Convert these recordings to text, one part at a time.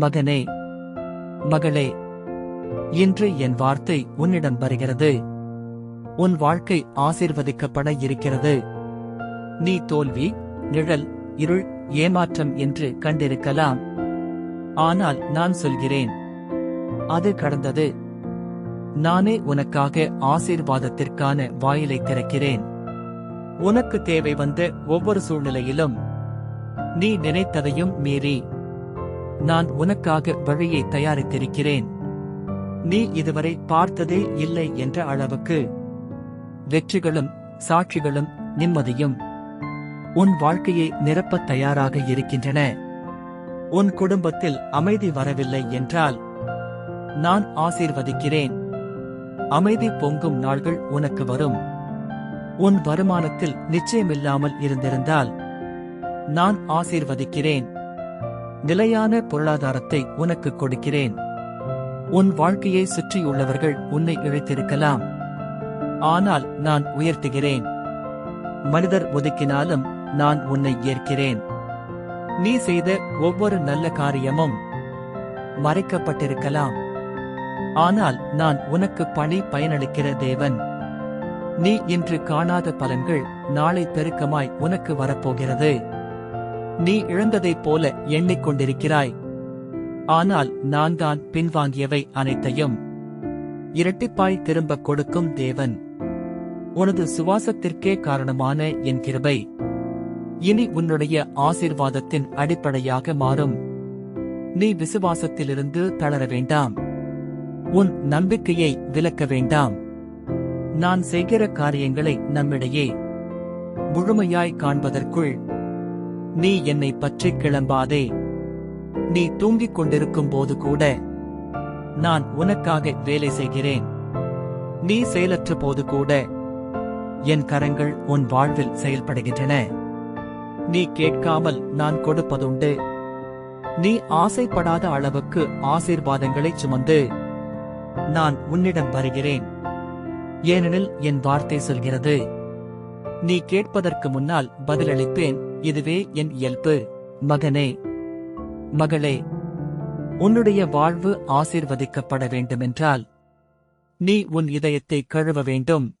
மகனே மகளே இன்று என் வார்த்தை உன்னிடம் வருகிறது. உன் வாழ்க்கை ஆசிர்வதிக்கப்பட இருக்கிறது. நீ தோல்வி நிழல் இருள் ஏமாற்றம் என்று கண்டிருக்கலாம். ஆனால் நான் சொல்கிறேன் அது கடந்தது. நானே உனக்காக ஆசீர்வாதத்திற்கான வாயிலை திறக்கிறேன். உனக்கு தேவை வந்த ஒவ்வொரு சூழ்நிலையிலும் நீ நினைத்ததையும் மீறி. நான் உனக்காக வழியை தயாரித்திருக்கிறேன். நீ இதுவரை பார்த்ததே இல்லை என்ற அளவுக்கு. வெற்றிகளும் சாட்சிகளும் நிம்மதியும் உன் வாழ்க்கையை நிரப்பத் தயாராக இருக்கின்றன. உன் குடும்பத்தில் அமைதி வரவில்லை என்றால் நான் ஆசீர்வதிக்கிறேன். அமைதி பொங்கும் நாள்கள் உனக்கு வரும். உன் வருமானத்தில் நிச்சயமில்லாமல் இருந்திருந்தால் நான் ஆசீர்வதிக்கிறேன். நிலையான பொருளாதாரத்தை உனக்கு கொடுக்கிறேன். உன் வாழ்க்கையை சுற்றியுள்ளவர்கள் உன்னை இழைத்திருக்கலாம். ஆனால் நான் உயர்த்துகிறேன். மனிதர் ஒதுக்கினாலும் நான் உன்னை ஏற்கிறேன். நீ செய்த ஒவ்வொரு நல்ல காரியமும் மறைக்கப்பட்டிருக்கலாம். ஆனால் நான் உனக்கு பணி பயனளிக்கிற தேவன். நீ இன்று காணாத பலன்கள் நாளை பெருக்கமாய் உனக்கு வரப்போகிறது. நீ இழந்ததைப் போல எண்ணிக்கொண்டிருக்கிறாய். ஆனால் நான் தான் பின்வாங்கியவை அனைத்தையும் இரட்டிப்பாய் திரும்பக் கொடுக்கும் தேவன். உனது சுவாசத்திற்கே காரணமான என் கிருபை. இனி உன்னுடைய ஆசீர்வாதத்தின் அடிப்படையாக மாறும். நீ விசுவாசத்திலிருந்து தளர வேண்டாம். உன் நம்பிக்கையை விலக்க வேண்டாம். நான் செய்கிற காரியங்களை நம்மிடையே முழுமையாய் காண்பதற்குள் நீ என்னை பற்றி கிளம்பாதே. நீ தூங்கிக் கொண்டிருக்கும் போது கூட நான் உனக்காக வேலை செய்கிறேன். நீ செயலற்ற போது கூட என் கரங்கள் உன் வாழ்வில் செயல்படுகின்றன. நீ கேட்காமல் நான் கொடுப்பதுண்டு. நீ ஆசைப்படாத அளவுக்கு ஆசீர்வாதங்களை சுமந்து நான் உன்னிடம் வருகிறேன். ஏனெனில் என் வார்த்தை சொல்கிறது. நீ கேட்பதற்கு முன்னால் பதிலளிப்பேன். இதுவே என் இயல்பு. மகனே மகளே உன்னுடைய வாழ்வு ஆசீர்வதிக்கப்பட வேண்டுமென்றால் நீ உன் இதயத்தை கழுவ வேண்டும்.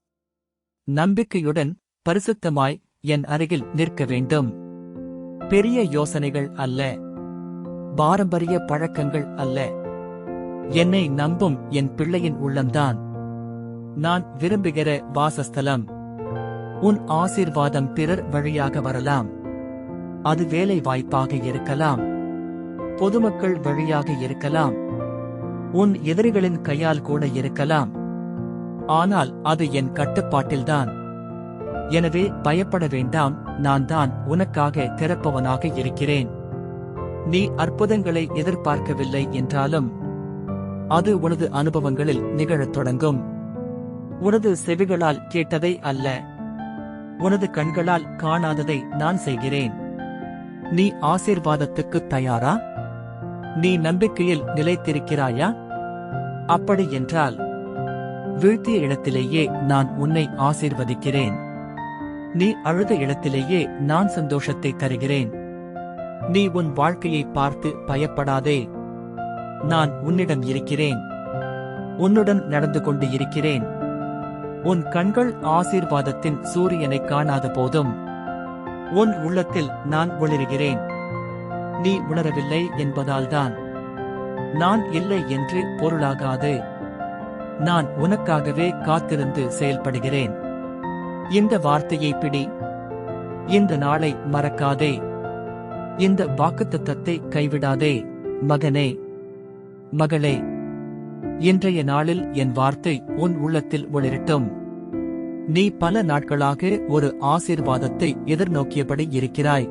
நம்பிக்கையுடன் பரிசுத்தமாய் என் அருகில் நிற்க வேண்டும். பெரிய யோசனைகள் அல்ல. பாரம்பரிய பழக்கங்கள் அல்ல. என்னை நம்பும் என் பிள்ளையின் உள்ளம்தான். நான் விரும்புகிற வாசஸ்தலம். உன் ஆசீர்வாதம் பிறர் வழியாக வரலாம். அது வேலை வாய்ப்பாக இருக்கலாம். பொதுமக்கள் வழியாக இருக்கலாம். உன் எதிரிகளின் கையால் கூட இருக்கலாம். ஆனால் அது என் கட்டுப்பாட்டில்தான். எனவே பயப்பட வேண்டாம் நான் தான் உனக்காக திறப்பவனாக இருக்கிறேன். நீ அற்புதங்களை எதிர்பார்க்கவில்லை என்றாலும் அது உனது அனுபவங்களில் நிகழத் தொடங்கும். உனது செவிகளால் கேட்டதை அல்ல. உனது கண்களால் காணாததை நான் செய்கிறேன். நீ ஆசீர்வாதத்துக்கு தயாரா? நீ நம்பிக்கையில் நிலைத்திருக்கிறாயா? அப்படி என்றால் வீழ்த்திய இடத்திலேயே நான் உன்னை ஆசீர்வதிக்கிறேன். நீ அழுத இடத்திலேயே நான் சந்தோஷத்தை தருகிறேன். நீ உன் வாழ்க்கையை பார்த்து பயப்படாதே. நான் உன்னிடம் இருக்கிறேன். உன்னுடன் நடந்து கொண்டு இருக்கிறேன். உன் கண்கள் ஆசீர்வாதத்தின் சூரியனை காணாத போதும் உன் உள்ளத்தில் நான் ஒளிர்கிறேன். நீ உணரவில்லை என்பதால்தான். நான் இல்லை என்று பொருளாகாது. நான் உனக்காகவே காத்திருந்து செயல்படுகிறேன். இந்த வார்த்தையை பிடி. இந்த நாளை மறக்காதே. இந்த வாக்குத்தத்தத்தை கைவிடாதே மகனே. மகளே இன்றைய நாளில் என் வார்த்தை உன் உள்ளத்தில் ஒளிரட்டும். நீ பல நாட்களாக ஒரு ஆசீர்வாதத்தை எதிர்நோக்கியபடி இருக்கிறாய்.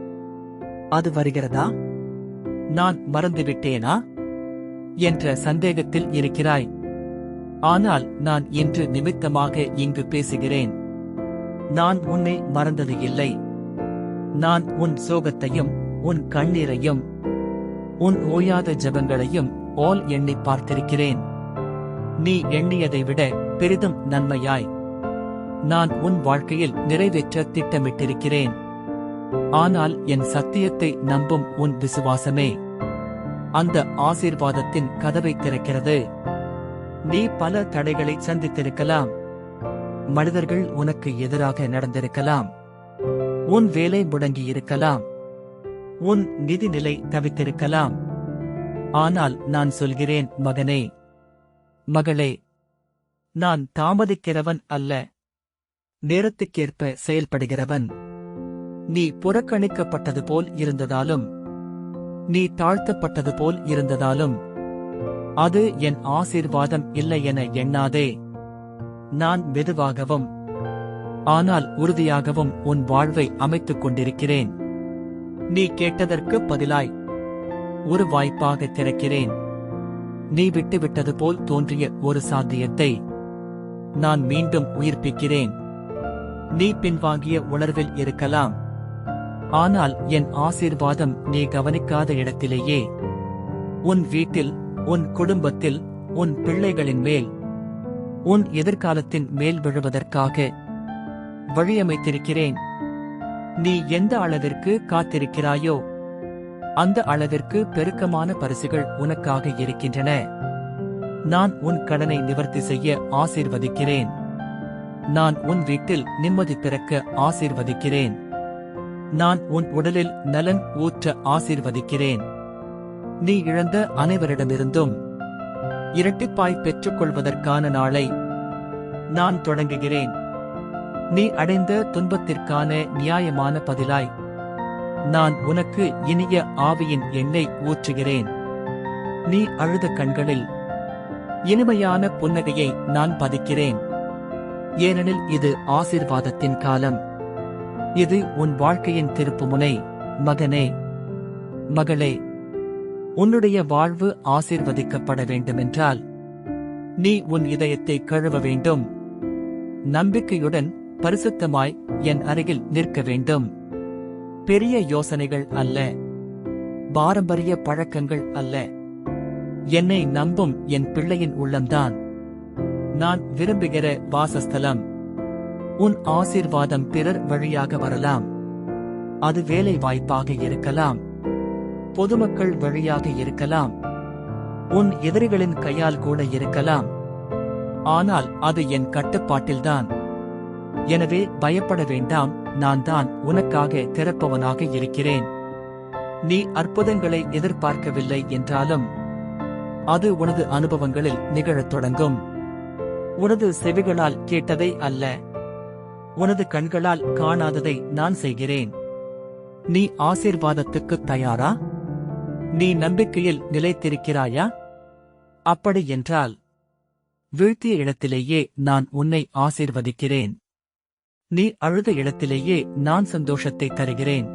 அது வருகிறதா? நான் மறந்துவிட்டேனா? என்ற சந்தேகத்தில் இருக்கிறாய். ஆனால் நான் இன்று நிமித்தமாக இங்கு பேசுகிறேன். நான் உன்னை மறந்தது இல்லை. நான் உன் சோகத்தையும் உன் கண்ணீரையும் உன் ஓயாத ஜெபங்களையும் ஓல் எண்ணி பார்த்திருக்கிறேன். நீ எண்ணியதை விட பெரிதும் நன்மையாய். நான் உன் வாழ்க்கையில் நிறைவேற்ற திட்டமிட்டிருக்கிறேன். ஆனால் என் சத்தியத்தை நம்பும் உன் விசுவாசமே. அந்த ஆசீர்வாதத்தின் கதவை திறக்கிறது. நீ பல தடைகளை சந்தித்திருக்கலாம். மனிதர்கள் உனக்கு எதிராக நடந்திருக்கலாம். உன் வேலை முடங்கி இருக்கலாம் உன் நிதிநிலை தவித்திருக்கலாம். ஆனால் நான் சொல்கிறேன் மகனே. மகளே நான் தாமதிக்கிறவன் அல்ல. நேரத்துக்கேற்ப செயல்படுகிறவன். நீ புறக்கணிக்கப்பட்டது போல் இருந்ததாலும் நீ தாழ்த்தப்பட்டது போல் இருந்ததாலும் அது என் ஆசீர்வாதம் இல்லை என எண்ணாதே. நான் மெதுவாகவும் ஆனால் உறுதியாகவும் உன் வாழ்வை அமைத்துக் கொண்டிருக்கிறேன். நீ கேட்டதற்கு பதிலாய் ஒரு வாய்ப்பாக திறக்கிறேன். நீ விட்டுவிட்டது போல் தோன்றிய ஒரு சாத்தியத்தை நான் மீண்டும் உயிர்ப்பிக்கிறேன். நீ பின்வாங்கிய உணர்வில் இருக்கலாம். ஆனால் என் ஆசீர்வாதம் நீ கவனிக்காத இடத்திலேயே. உன் வீட்டில் உன் குடும்பத்தில் உன் பிள்ளைகளின் மேல். உன் எதிர்காலத்தின் மேல் விழுவதற்காக வழியமைத்திருக்கிறேன். நீ எந்த அளவிற்கு காத்திருக்கிறாயோ அந்த அளவிற்கு பெருக்கமான பரிசுகள் உனக்காக இருக்கின்றன. நான் உன் கடனை நிவர்த்தி செய்ய ஆசீர்வதிக்கிறேன். நான் உன் வீட்டில் நிம்மதி பிறக்க ஆசீர்வதிக்கிறேன். நான் உன் உடலில் நலன் ஊற்ற ஆசீர்வதிக்கிறேன். நீ இழந்த அனைவரிடமிருந்தும் இரட்டிப்பாய் பெற்றுக்கொள்வதற்கான நாளை நான் தொடங்குகிறேன். நீ அடைந்த துன்பத்திற்கான நியாயமான பதிலாய் நான் உனக்கு இனிய ஆவியின் எண்ணெய் ஊற்றுகிறேன். நீ அழுத கண்களில் இனிமையான புன்னகையை நான் பதிக்கிறேன். ஏனெனில் இது ஆசீர்வாதத்தின் காலம். இது உன் வாழ்க்கையின் திருப்புமுனை. மகனே மகளே உன்னுடைய வாழ்வு ஆசீர்வதிக்கப்பட வேண்டுமென்றால் நீ உன் இதயத்தை கழுவ வேண்டும். நம்பிக்கையுடன் பரிசுத்தமாய் என் அருகில் நிற்க வேண்டும். பெரிய யோசனைகள் அல்ல. பாரம்பரிய பழக்கங்கள் அல்ல. என்னை நம்பும் என் பிள்ளையின் உள்ளம்தான். நான் விரும்புகிற வாசஸ்தலம். உன் ஆசீர்வாதம் பிறர் வழியாக வரலாம். அது வேலை வாய்ப்பாக இருக்கலாம். பொதுமக்கள் வழியாக இருக்கலாம். உன் எதிரிகளின் கையால் கூட இருக்கலாம். ஆனால் அது என் கட்டுப்பாட்டில்தான். எனவே பயப்பட வேண்டாம் நான் தான் உனக்காக திறப்பவனாக இருக்கிறேன். நீ அற்புதங்களை எதிர்பார்க்கவில்லை என்றாலும் அது உனது அனுபவங்களில் நிகழத் தொடங்கும். உனது செவிகளால் கேட்டதை அல்ல. உனது கண்களால் காணாததை நான் செய்கிறேன். நீ ஆசீர்வாதத்துக்கு தயாரா? நீ நம்பிக்கையில் நிலைத்திருக்கிறாயா? அப்படி என்றால் வீழ்த்திய இடத்திலேயே நான் உன்னை ஆசீர்வதிக்கிறேன். நீ அழுத இடத்திலேயே நான் சந்தோஷத்தை தருகிறேன்.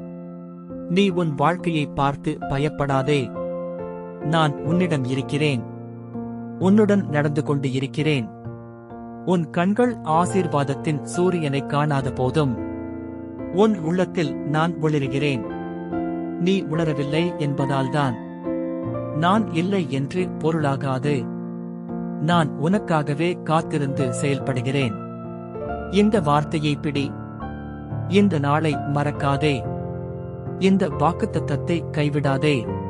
நீ உன் வாழ்க்கையை பார்த்து பயப்படாதே. நான் உன்னிடம் இருக்கிறேன். உன்னுடன் நடந்து கொண்டு இருக்கிறேன். உன் கண்கள் ஆசீர்வாதத்தின் சூரியனை காணாத போதும் உன் உள்ளத்தில் நான் உளறுகிறேன் நீ உணரவில்லை என்பதால்தான் நான் இல்லை என்று பொருளாகாது. நான் உனக்காகவே காத்திருந்து செயல்படுகிறேன். இந்த வார்த்தையை பிடி. இந்த நாளை மறக்காதே. இந்த வாக்குத்தத்தத்தை கைவிடாதே.